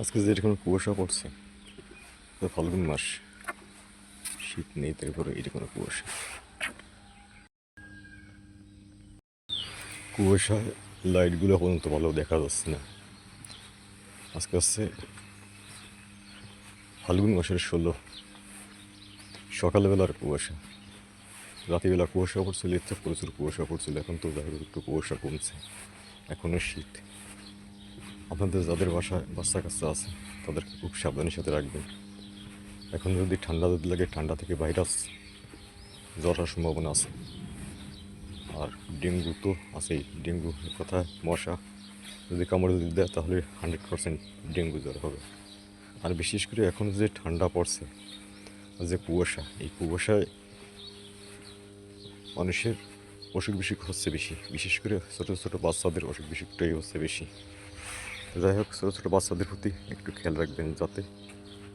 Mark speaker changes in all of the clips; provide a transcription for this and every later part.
Speaker 1: আজকে যে এরকম কুয়াশা পড়ছে ফাল্গুন মাস শীত নেই তারপরে এরকম কুয়াশা। কুয়াশায় লাইটগুলো পর্যন্ত ভালো দেখা যাচ্ছে না। আজকে হচ্ছে ফাল্গুন মাসের ষোলো। সকালবেলার কুয়াশা। রাতিবেলা কুয়াশা পড়ছিল, ইচ্ছে প্রচুর কুয়াশা পড়ছিল, এখন তো একটু কুয়াশা কমছে। এখনও শীত। আপনাদের যাদের বাসায় বাচ্চা কাচ্চা আছে, তাদেরকে খুব সাবধানের সাথে রাখবেন। এখন যদি ঠান্ডা যদি লাগে, ঠান্ডা থেকে ভাইরাস জ্বর হওয়ার সম্ভাবনা আছে। আর ডেঙ্গু তো আছেই। ডেঙ্গু কথা মশা যদি কামড় যদি দেয়, তাহলে হান্ড্রেড পার্সেন্ট ডেঙ্গু জ্বর হবে। আর বিশেষ করে এখন যে ঠান্ডা পড়ছে যে কুয়াশা, এই কুয়াশায় মানুষের অসুখ বিসুখ হচ্ছে বেশি। বিশেষ করে ছোটো ছোটো বাচ্চাদের অসুখ বিসুখটাই হচ্ছে বেশি। যাই হোক, ছোটো ছোটো বাচ্চাদের প্রতি একটু খেয়াল রাখবেন যাতে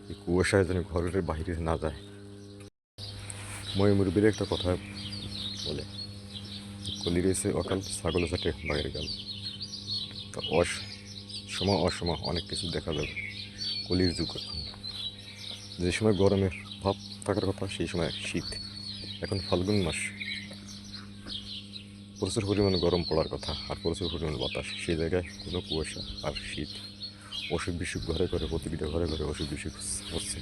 Speaker 1: এই কুয়াশায় যেন ঘরের বাইরে না যায়। ময়ূরবীর একটা কথা বলে। কলি রয়েছে অকাল ছাগল সাথে বাইরে গেল। তো অস, সময় অসময় অনেক কিছু দেখা যাবে কলির যুগ। এখন যে সময় গরমের ভাব থাকার কথা, সেই সময় শীত। এখন ফাল্গুন মাস। প্রচুর পরিমাণে গরম পড়ার কথা আর প্রচুর পরিমাণে বাতাস। সেই জায়গায় কোনো কুয়াশা আর শীত অসুখ বিসুখ ঘরে ঘরে প্রতিটা ঘরে ঘরে অসুখ বিসুখ হচ্ছে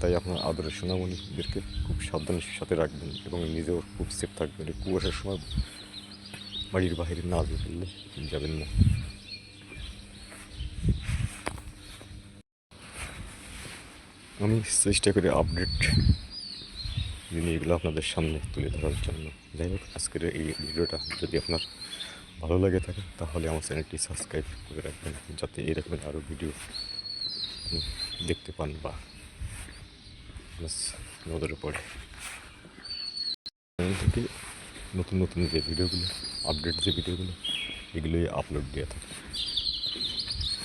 Speaker 1: তাই আপনার আদরের সোনামণিদেরকে খুব সাবধানের সাথে রাখবেন এবং নিজেও খুব সেফ থাকবেন। কুয়াশার সময় বাড়ির বাইরে না পারলে যাবেন না। আমি চেষ্টা করি আপডেট জিনিসগুলো আপনাদের সামনে তুলে ধরার জন্য। যাই হোক, আজকের এই ভিডিওটা যদি আপনার ভালো লাগে থাকে, তাহলে আমার চ্যানেলটি সাবস্ক্রাইব করে রাখবেন, যাতে এরকম আরও ভিডিও দেখতে পান বা নজরে পড়ে। চ্যানেল থেকে নতুন নতুন যে ভিডিওগুলো, আপডেট যে ভিডিওগুলো, এগুলোই আপলোড দেওয়া থাকে।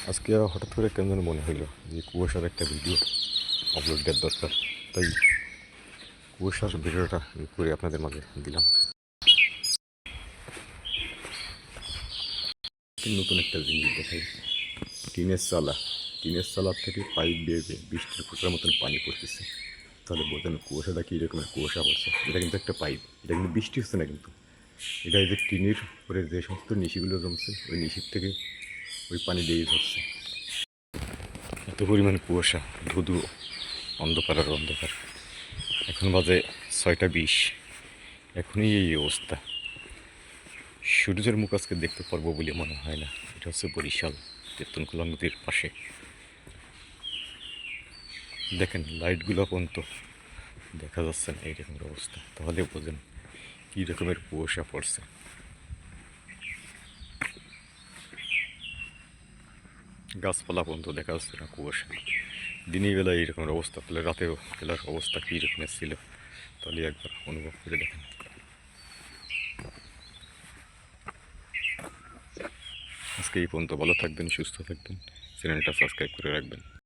Speaker 1: আজকে হঠাৎ করে কেন মনে হলো যে কুয়াশার একটা ভিডিও আপলোড দেওয়ার দরকার, তাই কুয়াশার ভিডিওটা করে আপনাদের মাঝে দিলাম। নতুন একটা জিনিস দেখাই। টিনের চালা। টিনের চালার থেকে পাইপ বেয়ে বৃষ্টির ফোটার মতন পানি পড়তেছে। তাহলে বোঝেন কুয়াশাটা কী রকমের কুয়াশা পড়ছে। এটা কিন্তু একটা পাইপ। এটা কিন্তু বৃষ্টি হচ্ছে না কিন্তু। এটা যে টিনের উপরে যে সমস্ত নিশিগুলো জমছে, ওই নিশির থেকে ওই পানি দিয়ে ধরছে এত পরিমাণ কুয়াশা, ধুধু, অন্ধকার আর অন্ধকার। এখন বাজে ছয়টা বিশ। এখনই এই অবস্থা। সূর্যের মুখ আজকে দেখতে পারব বলে মনে হয় না। এটা হচ্ছে বরিশাল তেতনখোলা নদীর পাশে। দেখেন, লাইটগুলো পর্যন্ত দেখা যাচ্ছে না এইরকম অবস্থা। তাহলে বোঝেন কী রকমের কুয়াশা পড়ছে। গাছপালা পর্যন্ত দেখা যাচ্ছে না কুয়াশা। দিনের বেলায় এইরকম অবস্থা, তাহলে রাতেও খেলার অবস্থা কী রকমের ছিল, তাহলে একবার অনুভব করে দেখেন। আজকে এই পর্যন্ত ভালো থাকবেন, সুস্থ থাকবেন, চ্যানেলটা সাবস্ক্রাইব করে রাখবেন।